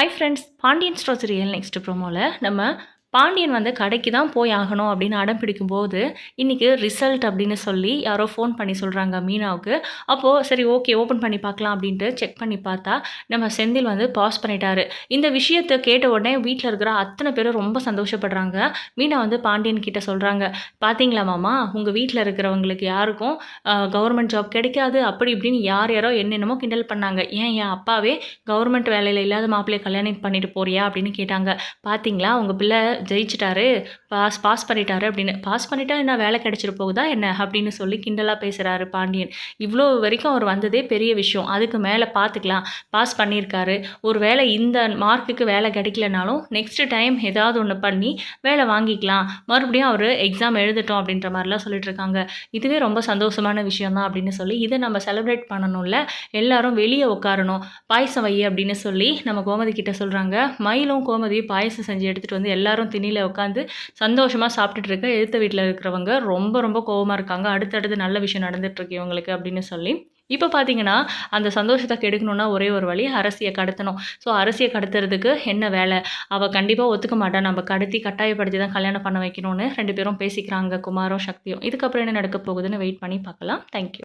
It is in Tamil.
Hi friends Pandian stores real next ப்ரோமோவில் நம்ம பாண்டியன் வந்து கடைக்கு தான் போய் ஆகணும் அப்படின்னு அடம் பிடிக்கும்போது இன்றைக்கி ரிசல்ட் அப்படின்னு சொல்லி யாரோ ஃபோன் பண்ணி சொல்கிறாங்க மீனாவுக்கு. அப்போது சரி ஓகே ஓப்பன் பண்ணி பார்க்கலாம் அப்படின்ட்டு செக் பண்ணி பார்த்தா நம்ம செந்தில் வந்து பாஸ் பண்ணிட்டாரு. இந்த விஷயத்தை கேட்ட உடனே வீட்டில் இருக்கிற அத்தனை பேரும் ரொம்ப சந்தோஷப்படுறாங்க. மீனா வந்து பாண்டியன் கிட்ட சொல்கிறாங்க பார்த்தீங்களா மாமா? உங்கள் வீட்டில் இருக்கிறவங்களுக்கு யாருக்கும் கவர்மெண்ட் ஜாப் கிடைக்காது. அப்படி இப்படின்னு யார் யாரோ என்னென்னமோ கிண்டல் பண்ணாங்க. ஏன் என் அப்பாவே கவர்மெண்ட் வேலையில் இல்லாத மாப்பிள்ளையை கல்யாணம் பண்ணிட்டு போறியா? அப்படின்னு கேட்டாங்க. பார்த்தீங்களா உங்கள் பிள்ளை ஜெயிச்சிட்டாரு பாஸ் பாஸ் பண்ணிட்டாரு அப்படின்னு. பாஸ் பண்ணிட்டா என்ன வேலை கிடைச்சிட்டு போகுதா என்ன? அப்படின்னு சொல்லி கிண்டலாக பேசுகிறாரு பாண்டியன். இவ்வளோ வரைக்கும் அவர் வந்ததே பெரிய விஷயம். அதுக்கு மேலே பார்த்துக்கலாம் பாஸ் பண்ணியிருக்காரு ஒரு வேளை இந்த மார்க்குக்கு வேலை கிடைக்கலனாலும் நெக்ஸ்ட் டைம் ஏதாவது ஒன்று பண்ணி வேலை வாங்கிக்கலாம். மறுபடியும் அவர் எக்ஸாம் எழுதட்டும் அப்படின்ற மாதிரிலாம் சொல்லிட்டு இருக்காங்க. இதுவே ரொம்ப சந்தோஷமான விஷயம் தான் அப்படின்னு சொல்லி இதை நம்ம செலிப்ரேட் பண்ணணும்ல. எல்லாரும் வெளியே உட்காரணும். பாயசம் வை அப்படின்னு சொல்லி நம்ம கோமதி கிட்ட சொல்கிறாங்க மயிலும் கோமதியும் பாயசம் செஞ்சு எடுத்துகிட்டு வந்து எல்லாரும் திணியில் உட்காந்து சந்தோஷமாக சாப்பிட்டுட்டு இருக்க எழுத்த வீட்டில் இருக்கிறவங்க ரொம்ப ரொம்ப கோவமாக இருக்காங்க. அடுத்தடுத்து நல்ல விஷயம் நடந்துகிட்ருக்கு இவங்களுக்கு அப்படின்னு சொல்லி. இப்போ பார்த்தீங்கன்னா அந்த சந்தோஷத்தை கெடுக்கணும்னா ஒரே ஒரு வழி அரசியை கடத்தணும். ஸோ அரசியை கடத்துறதுக்கு என்ன வேலை? அவள் கண்டிப்பாக ஒத்துக்க மாட்டான் நம்ம கடத்தி கட்டாயப்படுத்தி தான் கல்யாணம் பண்ண வைக்கணும்னு ரெண்டு பேரும் பேசிக்கிறாங்க குமாரும் சக்தியும். இதுக்கப்புறம் என்ன நடக்க போகுதுன்னு வெயிட் பண்ணி பார்க்கலாம். தேங்க்யூ